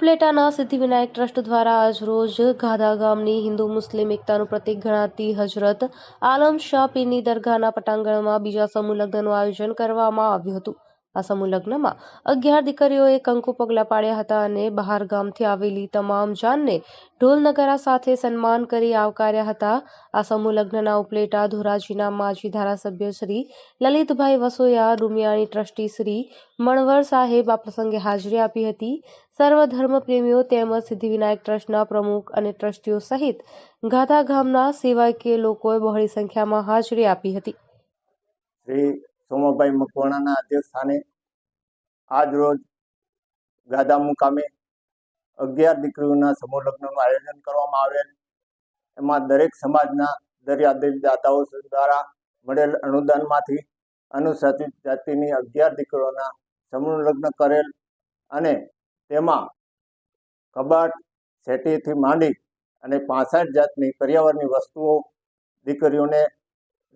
ઉપલેટાના Siddhivinayak trust દ્વારા આજરોજ ગાધા ગામની હિન્દુ મુસ્લિમ એકતાનું પ્રતીક ગણાતી હજરત આલમ શાહ પીરની દરગાહના પટાંગણમાં બીજા સમૂહ લગ્નનું આયોજન કરવામાં આવ્યું હતું. આ સમૂહ લગ્નમાં અગિયાર દીકરીઓએ કંકુ પગલા પાડ્યા હતા અને બહાર ગામથી આવેલી તમામ જાનને ઢોલ નગારા સાથે સન્માન કરી આવકાર્યા હતા. આ સમૂહ લગ્નના ઉપલેટા ધોરાજીના માજી ધારાસભ્ય શ્રી લલિતભાઈ વસોયા, ડુમિયાણી ટ્રસ્ટી શ્રી મણવર સાહેબ આ પ્રસંગે હાજરી આપી હતી. સર્વ ધર્મ પ્રેમીઓ તેમજ સિદ્ધિવિનાયક ટ્રસ્ટના પ્રમુખ અને ટ્રસ્ટીઓ સહિત ગાધા ગામના સેવાકીય લોકોએ બહોળી સંખ્યામાં હાજરી આપી હતી. શ્રી સોમાભાઈ મકવાણાના અધ્યક્ષસ્થાને આજ રોજ ગાદા મુકામે અગિયાર દીકરીઓના સમૂહ લગ્નનું આયોજન કરવામાં આવેલ. એમાં દરેક સમાજના દરિયાદિલ દાતાઓ દ્વારા મળેલ અનુદાનમાંથી અનુસૂચિત જાતિની અગિયાર દીકરીઓના સમૂહ લગ્ન કરેલ અને તેમાં કબાટ, સેટીથી માંડી અને પાસઠ જાતની પર્યાવરણની વસ્તુઓ દીકરીઓને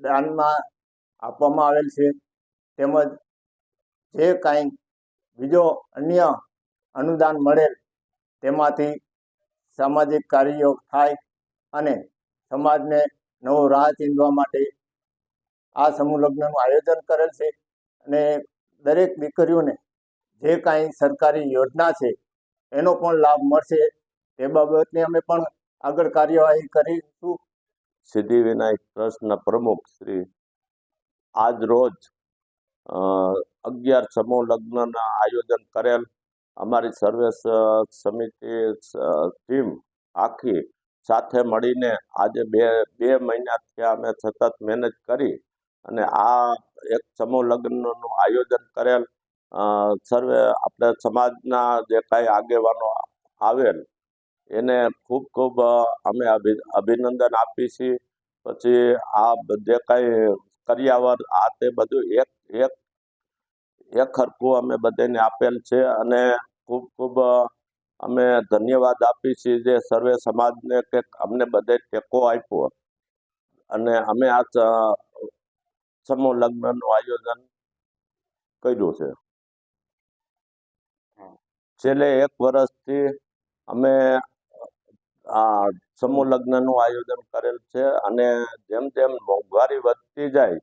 દાનમાં આપવામાં આવેલ છે. તેમજ જે કાંઈ બીજો અન્ય અનુદાન મળેલ, તેમાંથી સામાજિક કાર્યો થાય અને સમાજને નવો રાહ ચીંધવા માટે આ સમૂહ લગ્નનું આયોજન કરેલ છે અને દરેક દીકરીઓને જે કાંઈ સરકારી યોજના છે, એનો પણ લાભ મળશે. તે બાબતની અમે પણ આગળ કાર્યવાહી કરીશું. સિદ્ધિવિનાયક ટ્રસ્ટના પ્રમુખ શ્રી આજ રોજ અગિયાર સમૂહ લગ્નના આયોજન કરેલ. અમારી સર્વે સમિતિ ટીમ આખી સાથે મળીને આજે બે બે મહિના થયા અમે સતત મહેનત કરી અને આ એક સમૂહ લગ્નનું આયોજન કરેલ. સર્વે આપણે સમાજના જે કાંઈ આગેવાનો આવેલ, એને ખૂબ ખૂબ અમે અભિ- અભિનંદન આપીએ છીએ પછી આ જે કાંઈ કરિયાવર આ તે બધું એક એક એક હરખું અમે બધાને આપેલ છે અને ખૂબ ખૂબ અમે ધન્યવાદ આપીએ છીએ જે સર્વે સમાજને કે અમને બધે ટેકો આપ્યો. અને અમે આ સમૂહ લગ્નનું આયોજન કર્યું છે. છેલ્લે એક વર્ષથી અમે આ સમૂહ લગ્નનું આયોજન કરેલ છે અને જેમ જેમ મોંઘવારી વધતી જાય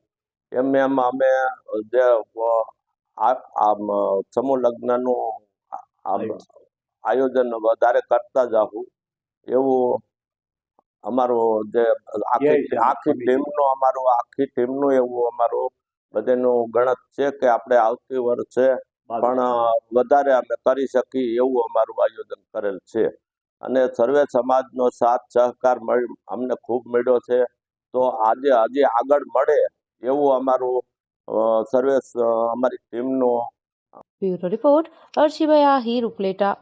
એમ એમ અમે જે સમૂહ લગ્નનું આયોજન. વધારે કરતા જાવું એવું અમારું જે આખી આખી ટીમનું અમારું આખી ટીમનું એવું અમારું બધાનું ગણત છે કે આપણે આવતી વર્ષે પણ વધારે અમે કરી શકીએ એવું અમારું આયોજન કરેલ છે. અને સર્વે સમાજનો સાથ સહકાર અમને ખૂબ મળ્યો છે. તો આજે હજી આગળ મળે એવું અમારું સર્વે અમારી ટીમનું બ્યુરો રિપોર્ટ. અર્શિભાઈ આહિર ઉપલેટા.